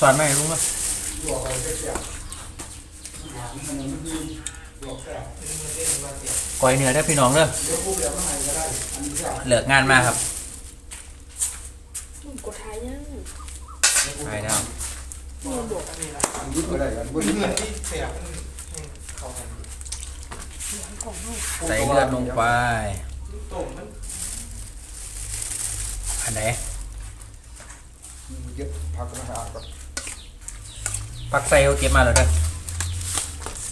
สอนไหมลุงเนาะลวกไปเสียบหามันมันดีลวกแซ่บก้อยเนื้อได้พี่น้องเด้อเดี๋ยวพูดเดี๋ยวข้างในก็ได้อันนี้แซ่บเลิกงานมาครับกดท้ายยังไปแล้วเกลังของห้องใส่เลือดลงไปลูกโต่งมันอันไหนเก็บผักมาหาก่อน ปักใส่เขาเก็บมาแล้วเด้อ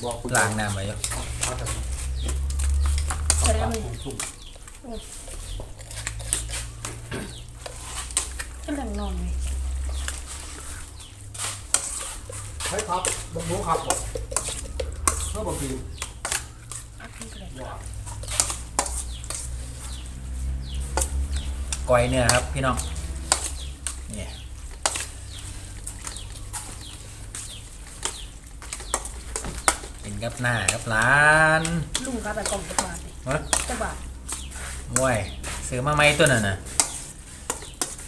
บอกคุณล้างน้ำไว้อยู่ผักกันแสดงเลยสุ่มก็หลังนอนเลยให้พับบังคับขับก่อนถ้าบางทีอัพขึ้นกระดาษก้อยเนื้อครับพี่น้องนี่ กินกับหน้ากับร้านลุงกาไปกล่องตะบาทเลยฮะตะบาทมวยซื้อมาไหมตัวนั้นน่ะ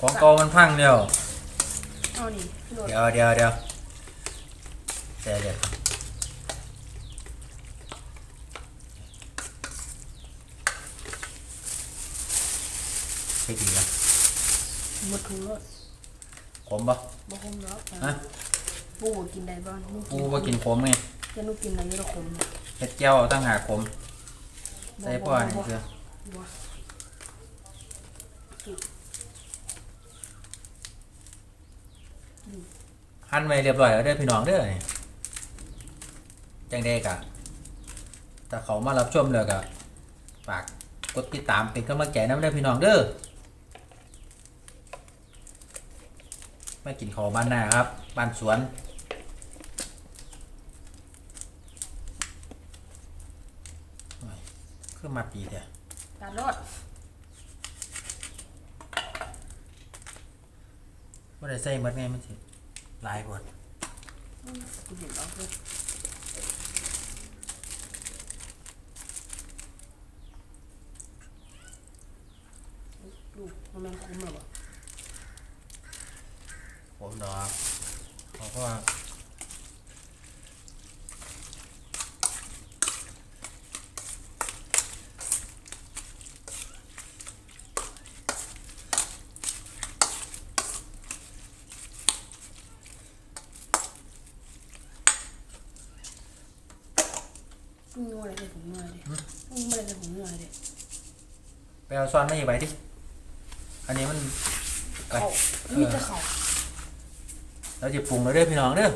ของเก่ามันพังเดียว เอานี่โหลดเดี๋ยวเดี๋ยวเดี๋ยวเดี๋ยวเดี๋ยวไปดีแล้วหมดถุงรถขมปะบ่คมแล้วฮะปูกินได้บ้างนุ่กูว่ากินขมไง จะนุ่กินอะไรไม่ต้องคมเนี่ยเห็ดเจียวตั้งหากขมใส่ป้อนี่คือบ่หั่นไว้เรียบร้อยแล้วเด้อพี่น้องเด้อนี่จังเด็กอะถ้าเขามารับชมแล้วก็ฝากกดติดตามเป็นกำลังใจน้ำเด้อพี่น้องเด้อมากินข้าวบ้านหน้าครับ บ้านสวนโอ้ย คือมาปีเดียวตาลอดว่าได้ใส่หมดไงมันสิหลายกว่ากูเห็นเอาเลยดูมันแม่งคุ้มหรอวะผมดอกเพราะว่า มึงงัวอะไรใส่ถุงงัวเลยมึงไม่ได้ใส่ถุงงัวเลย ไปเอาซ้อนมาอีกใบดิอันนี้มันไปเขามีแต่เขาเราจะปรุงแล้วเด้อพี่น้องเด้อ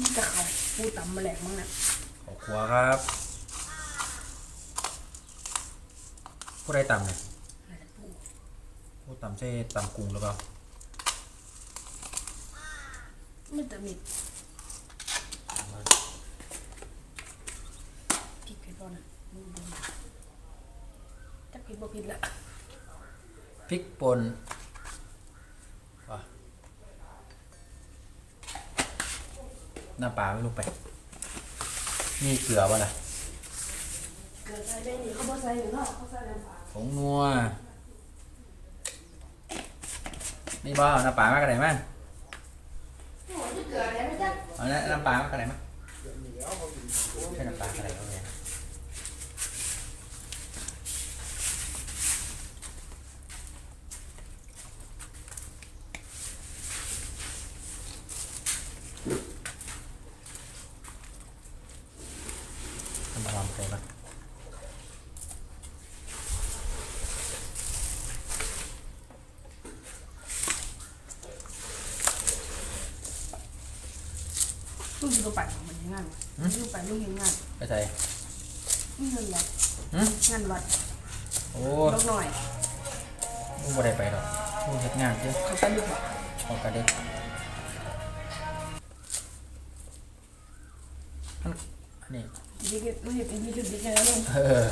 มีแต่เขาปูตำมาแหลกมั้งนะขอบครัวครับ ผู้ใดต่ำเนี่ยผู้ต่ำใช่ต่ำกรุงหรือเปล่าไม่แต่มีผิดไปก่อนนะมึงดูจักผิดบ่ผิดละ พริก ป่นว่ะหน้าปลาไม่ลงไปนี่เกลือวะล่ะเกิดใส่ได้นี่เขอยู่เนาะผงนัวนี่บ้าน้ำปลามากระไดมั้งโอ้ยเอาน้ำน้ำปลามากระไดมั้งใช่น้ำปลากระไดเอาเลยทำมา ลองใส่ก่อนลูกอยู่ตัวไปมันยังงานวะลูกไปลูกยังงานไปใส่นี่เงินวัดหืมงานวัดโอ้ลูกหน่อยลูกบ่ได้ไปหรอกลูกเฮ็ดงานเยอะเขาไปลูกอะออกกันเด็กอั นี้ดีกันไม่เห็นดีจุดดีกันแล้วลุงเออ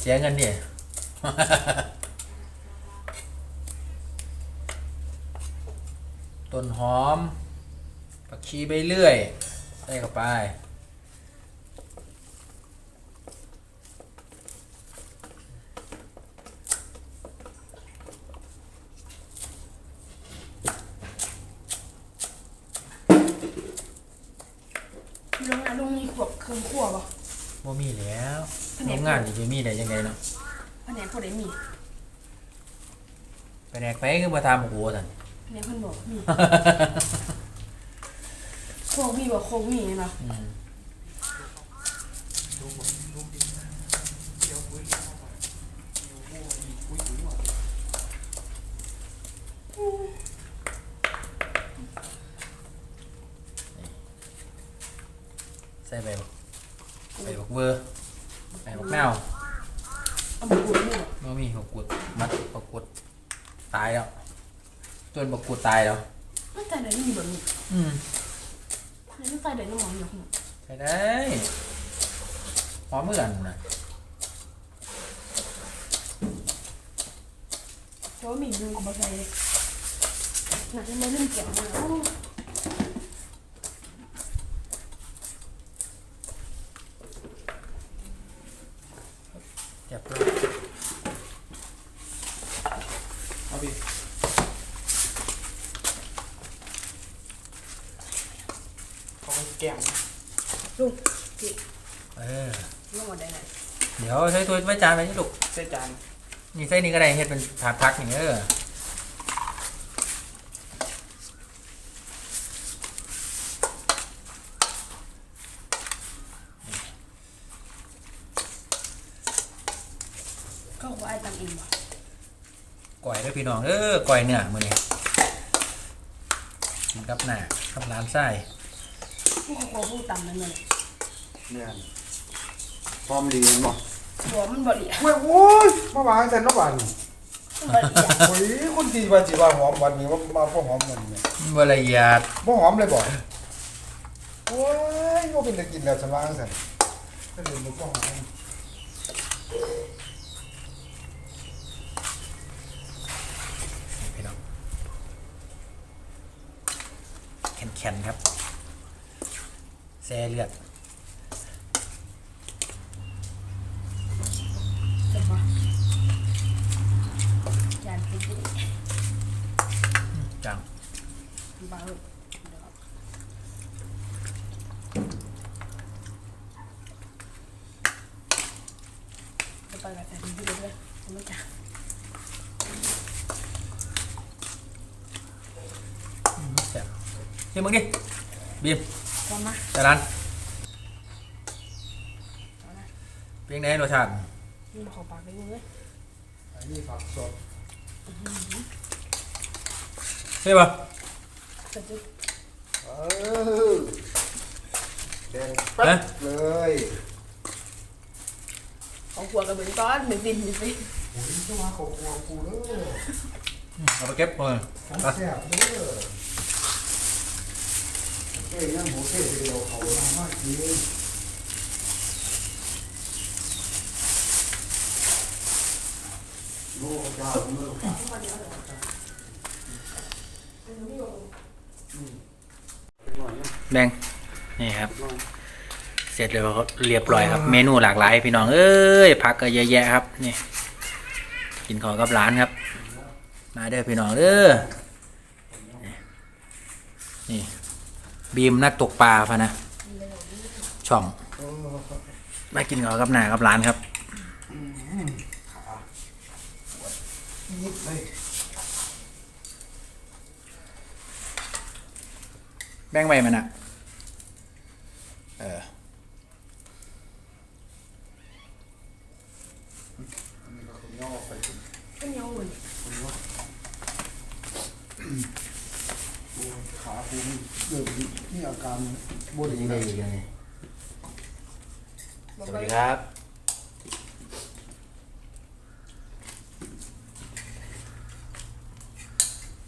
เสียเงินดิต้นหอมผักชีใบเลื่อย ได้เข้าไป พวกเครื่องครัวบ่บ่มีแล้วแผนกโรงงานนี่จะมีได้ยังไงเนาะแผนกผู้ใดมีไปแดกไปคือบ่ทำโอ้โหซั่นแผนกเพิ่นบอกมีโคงมีบ่โคงมีเนาะอืม ดูหมดดูดิเดี๋ยวคุยเข้ามาอยู่พวกมีคุยอยู่หมด ใส่ใบบักใบบักเบอร์ใบบักแมวเอามาปูนี่บ่บ่มีบักกุดมัดบักกุดตายแล้วจนบักกุดตายแล้วมันใส่ได้มีบ่มีอืมมันใส่ได้น้ำหอมอยู่ข้างนอกใช้ได้หอมเหมือนกันนะแต่ว่ามีดึงก็บ่ใส่เลยน่าจะมาเล่นเกี่ยวมาโอ้ เรียบร้อย เอาดิเขาไปแกมลุงพี่เออลงมาได้ไหนเดี๋ยวใช้ถ้วยไว้จานไปนี่ลูกใส่จาน นี่ใส่นี่ก็ได้เฮ็ดเป็นผักพักอย่างเงี้ยเออ ก็ว่าไอ้ตังเองบ่ ก่อยเด้อ พี่น้องเออก่อยเนื้อมื้อนี้กินกับหน้ากับร้านไส้ผู้เขาผู้ตำนั่นน่ะเนี่ยพร้อมดีมั้งหัวมันบ่ละเอียดเว้ยโอ้ยมาวางใส่น้ำหวานมันบ่ละเอียดโอ้ยคนตีว่าจีว่าหอมวันนี้ว่ามาพวกหอมวันนี้บ่ละเอียดบ่หอมเลยบ่โอ้ยว่าเป็นตะกินแล้วสว่างสั่นก็เลยมันก็หอม พี่น้องแข็งๆครับแซ่เลือดจังบ่ยานคิดดิ จัง บ่าวเดี๋ยวจะไปกับแต่ที่ดีเลยไม่จ้ะ แซ่บ เฮ้ยมึงดิบีมพร้อมนะจารันเอานะเพียงไหนรสชาตินี่ขอปากไปเลยอันนี้ผักสดใช่ป่ะจะจะเออแดงแป๊บเลยเอาหัวกับเหมือนก้อนเหมือนฟินเหมือนฟินโอ้ยจะมาขอบคุณกูเด้อเอาไปเก็บเลยของแซ่บเด้อ เอ้ยยังหมูเท่เดียวเขาลามากจริงโลกยาวเมื่อแบงนี่ครับ เสร็จแล้วครับเรียบร้อยครับ เมนูหลากหลายพี่น้อง เอ้ยผักก็เยอะแยะครับ นี่ กินของกับร้านครับ มาเด้อพี่น้องเด้อนี่ บีมนักตกปลาพะนะ ช่อง มากินของกับหนากับร้านครับ ยิบเลยแบ่งไปมันอะเออ ย่อไปถึงก็เหนียวเหมือนขาคูนี่เริ่มมี อาการบดียังเลได้ยอีกเลยสวัสดีครับ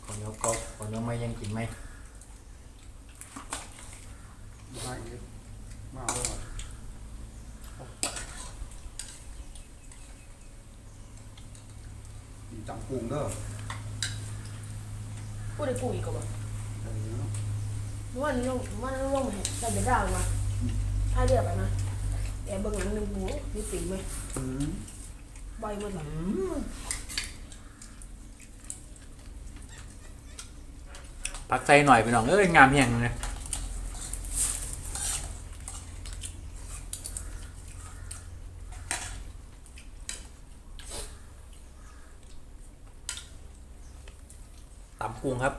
คนยกก็คนยกไม่ยังกินไหมมาอีกมาเอาอะจังปุงเด้อพูดได้กูอีกก็บอกเออ มันลงมันลงเห็นแต่เดี๋ยวเรามาถ้าเดืยบไปนะแต่เบื้องหลังหนึ่งหูนี่ตีไหมใบมันหลังพักใจหน่อยไปหน่องเอ้ยงามเพียงเลยตำกุ้งครับ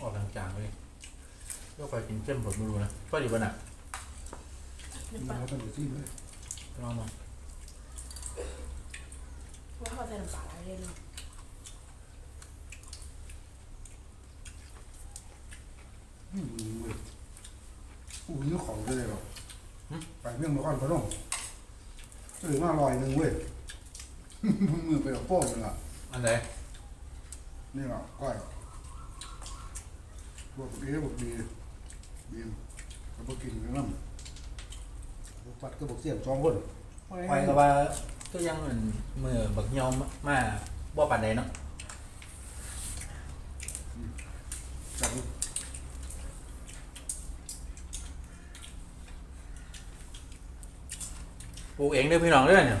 ออกจางๆเลยก็ไปกินเข้มผมไม่รู้นะก็ดีป่ะน่ะนี่มาปะแล้วกันไปที่เลยลองมาว่าเขาใส่น้ำปลาอะไรเลยเนาะอืมเว้ยอู้ยของเลยหรอไปเรื่องมาก่อนพะน้องตื่นมาลอยหนึ่งเว้ย มือไปกับโป้งเลยอะอันไหนนี่อะก้อย บวกดีบวกดีบีมแล้วบวกกินกันน้ำบวกปัดก็บวกเสียงสองคนไปก็ว่าก็ยังเหมือนมือบักยอมมาบ่ปันใดเนาะจับปลูกเองเด้อพี่น้องเด้อเนี่ย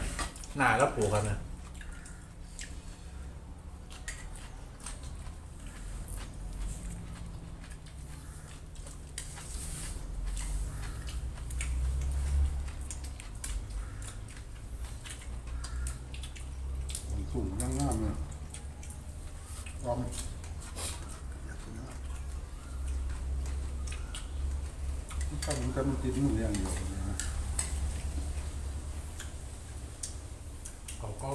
หน้าก็ปลูกครับเนี่ย สูงย่างงามเนี่ยลอง ถ้ามันกันมันติดมืออย่างเดียวเนี่ยนะเขาก็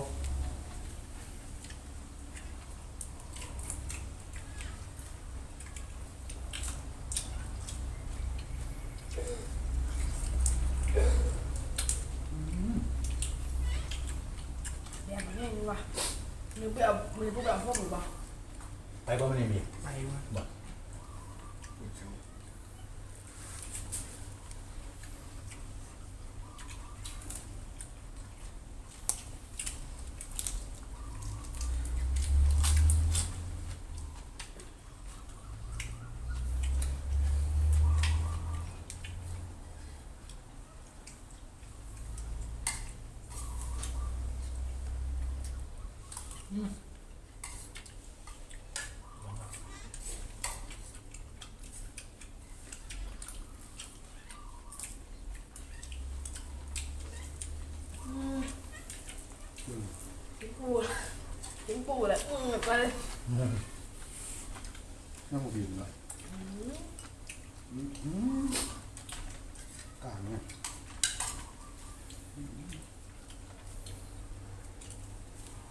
แดงมันแห้งนี่วะมือไปเอามือพวกเราพวกหนูปะ ไปบ่ไม่ได้มี ไปวะ กินปู กินปูเลยอืมไปเลยนั่งบินละกลางเนี่ย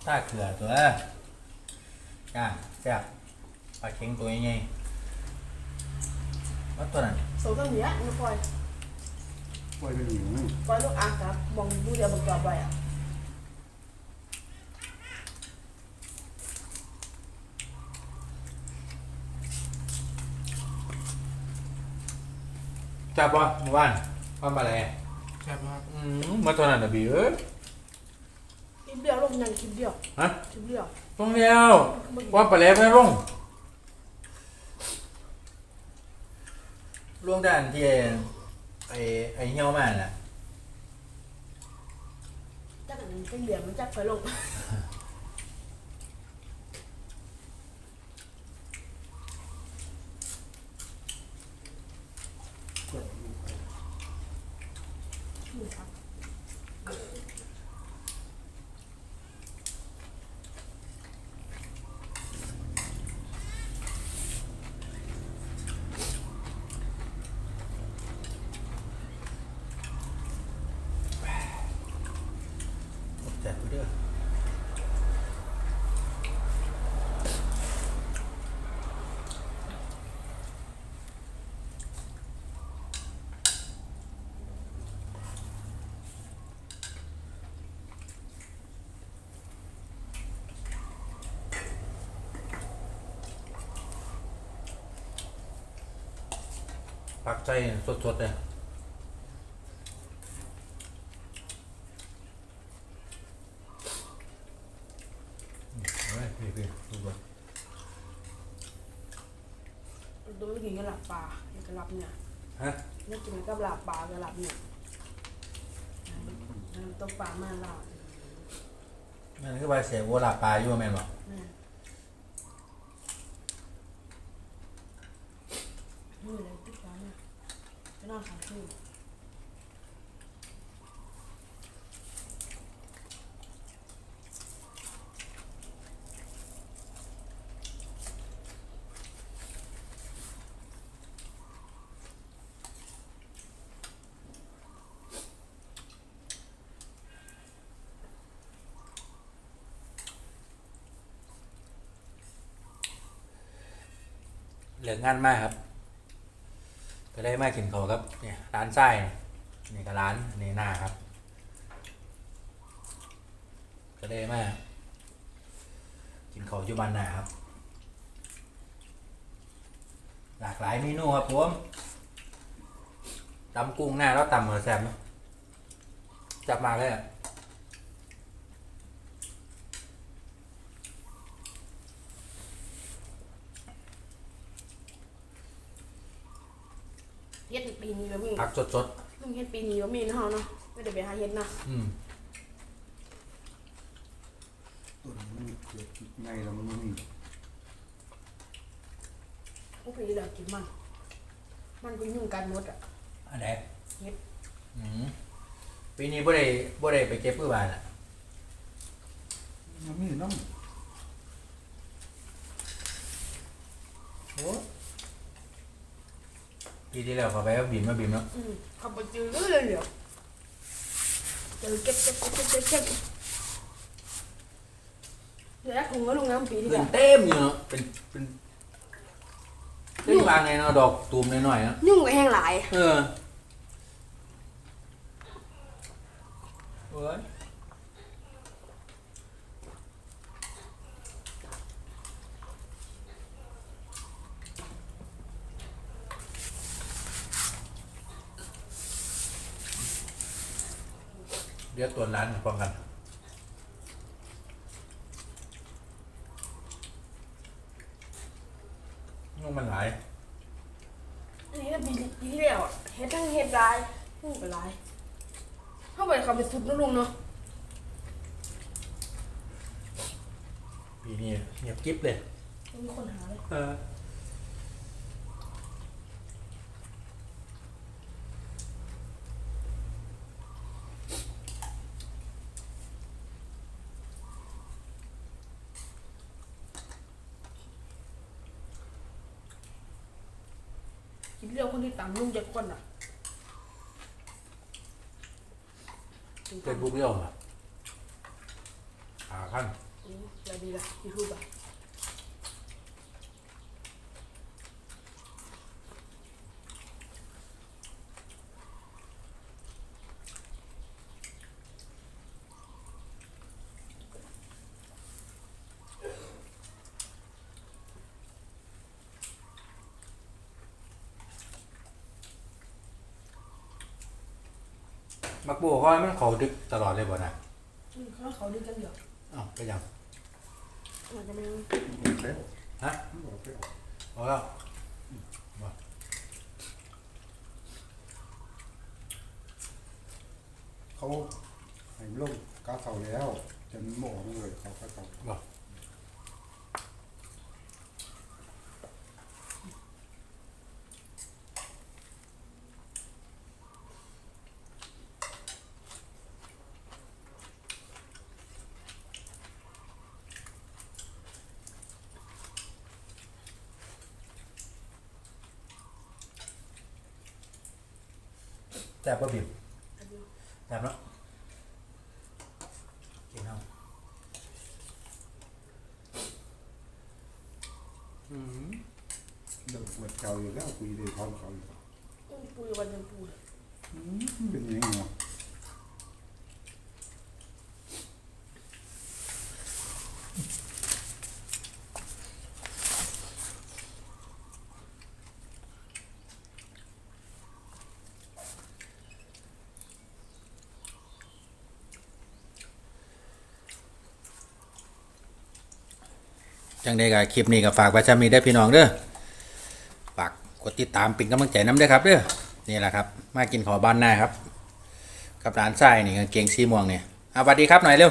ถ้าเขือตัวย่างแซ่บปลาเค็งตัวใหญ่ๆว่าตัวนั้นโซ่ต้นเนี้ยนี่ปล่อยปล่อยไปหนีนึงปล่อยลูกอาครับมองดูเดียวมันจอบไปอะ จับบ่เมื่อวานว่าปลาอะไรใช่ปะอืมมาตัวนั้นน่ะบีเอ้ย คลิปเดียวลงยังคลิปเดียวฮะ คลิปเดียวต้องเดียวว่าปลาแหลมไม่ลงลงด้านที่ไอ้ไอ้เหี่ยวมาน่ะ จักอันนี้เป็นเหลี่ยมมันจักไปลง ผักไส้สดๆเลยพี่ๆดูก่อนดูไม่ก็หลับปลาก็หลับเนี่ยฮะไม่กินก็หลับปลาก็หลับเนี่ยต้องปลามากหลับนั่นคือใบเสียวัวหลับปลาอยู่ไหมหนอนี่เนอนขังคืนเหลืองานมากครับ ก็ได้มากินเขาครับเนี่ยร้านไส้นี่ก็ร้านนี่หน้าครับ ก็ได้มากินเขาวอยู่บ้านหนาครับ หลากหลายเมนูครับผมตำกุ้งหน้าแล้วตำเหมือแซมจับมาเลยอะ ปีนี้ก็มีผักสดเพิ่งเฮ็ดปีนี้ก็มีนะเฮาเนาะไม่ได้ไปหาเฮ็ดนะๆอืมต้นมันเกิดไงแล้วมันมีพวกพี่เลิกกินมัน มันก็ยุ่งกันหมดอะ อันไหนเฮ็ด อืมปีนี้บ่ได้บ่ได้ไปเก็บพืชบานอะ มันมีน้โอ้ปี ที่แล้วเขาไปก็บินมาบินเนาะอืมเขาไปเจอเลยเดี๋ยวเจอเก็บเก็บเก็บเก็บเก็บเดี๋ยวคงก็ลงน้ำปีที่เงิแล้นวเต็มอยู่เนาะเป็นเป็นเป็นบางไงเนาะดอกตูมหน่อยๆเนาะยุ่งกับแห้งหลาย เออโอ้ย ดี๋ยวตรวจร้านป้องกันนุ่งมันหลายอันนี้ก็ปีปีที่แล้วอะเฮ็ดทั้งเฮ็ดลายยุ่งกับลายเข้าไปเขาไปสุดนะลุงเนาะปีนี้เงียบกิ๊บเลยไม่มีคนหาเลย เออ คิดเรื่องคนที่ตามลุงจะคนอะเฟซบุ๊กเรียวอะหาขั้นอืมอะไรดีล่ะยูทูบอะ มักบัวก็มันเขาดึกตลอดเลยบ่นะอืมเขาเขาดูกันเดี๋ยวอ้าวก็ยังอาจจะไม่ำแล้วฮะมันบอกไปออกพอแล้วเขาให้ลงกาเสาแล้วจะมันหมอมันเลยเขาก็เสาบอก แซ่บป่ะบิมอันเดียวแซ่บเนาะกินเอาอืม เดินปวดเก่าอยู่แล้วคุยเลยพร้อมเขาอยู่ อืมปูวันยังปูเลย อืมเป็นยังไงเนาะ จังได้กับคลิปนี้ก็ฝากไว้จำนี้ได้พี่น้องเด้อฝากกดติดตามเป็นกำลังใจน้ำด้วยครับเด้อนี่แหละครับ มากินขอบ้านหน้าครับ กับร้านไส้นี่กางเกงสีม่วงเนี่ยเอาสวัสดีครับหน่อยเร็ว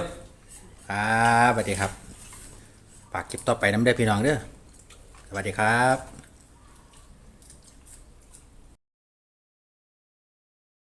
ครับสวัสดีครับฝากคลิปต่อไปน้ำได้พี่น้องเด้อสวัสดีครับ